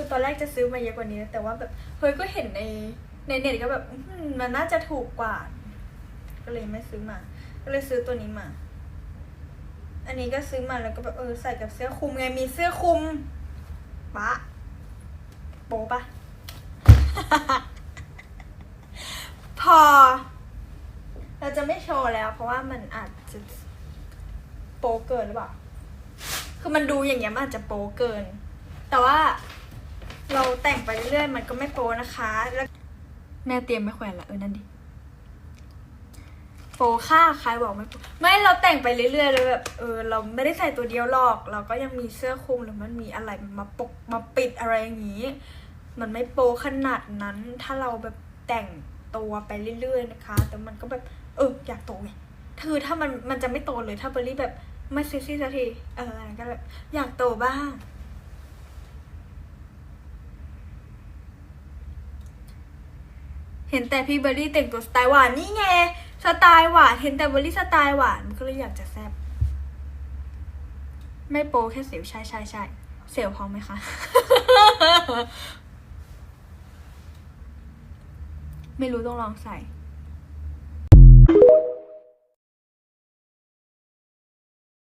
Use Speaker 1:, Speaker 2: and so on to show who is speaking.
Speaker 1: คือตอนแรกจะซื้อมาเยอะกว่านี้ แต่ว่าแบบเฮ้ยก็เห็นในในเน็ตก็แบบมันน่าจะถูกกว่า ก็เลยไม่ซื้อมา ก็เลยซื้อตัวนี้มา อันนี้ก็ซื้อมาแล้วก็แบบเออใส่กับเสื้อคลุมไงมีเสื้อคลุมปะโปปะพอ เราจะไม่โชว์แล้ว เพราะว่ามันอาจจะโปเกินหรือเปล่า คือมันดูอย่างเงี้ยมันอาจจะโปเกิน แต่ว่า เราแต่งไปเรื่อยๆ มันก็ไม่โป๊นะคะ แล้วแม่เตรียมไม่แขวนละเออนั่นดิโปค่าใครบอกไม่โปไม่เราแต่งไปเรื่อยๆเลยแบบเออเราไม่ได้ใส่ตัวเดียวหรอก เราก็ยังมีเสื้อคลุมหรือมันมีอะไรมาปกมาปิดอะไรอย่างนี้ มันไม่โปขนาดนั้น ถ้าเราแบบแต่งตัวไปเรื่อยๆนะคะ แต่มันก็แบบเอออยากโตไงคือถ้ามันมันจะไม่โตเลยถ้าเบอร์รี่แบบไม่เซ็กซี่สักทีเอออะไรก็แบบอยากโตบ้าง เห็นแต่พี่เบอร์รี่แต่งตัวสไตล์หวานนี่ไงสไตล์หวานเห็นแต่เบอร์รี่สไตล์หวานก็เลยอยากจะแซบไม่โปแค่เสียวใช่ใช่ใช่เสียวพอไหมคะ ไม่รู้ต้องลองใส่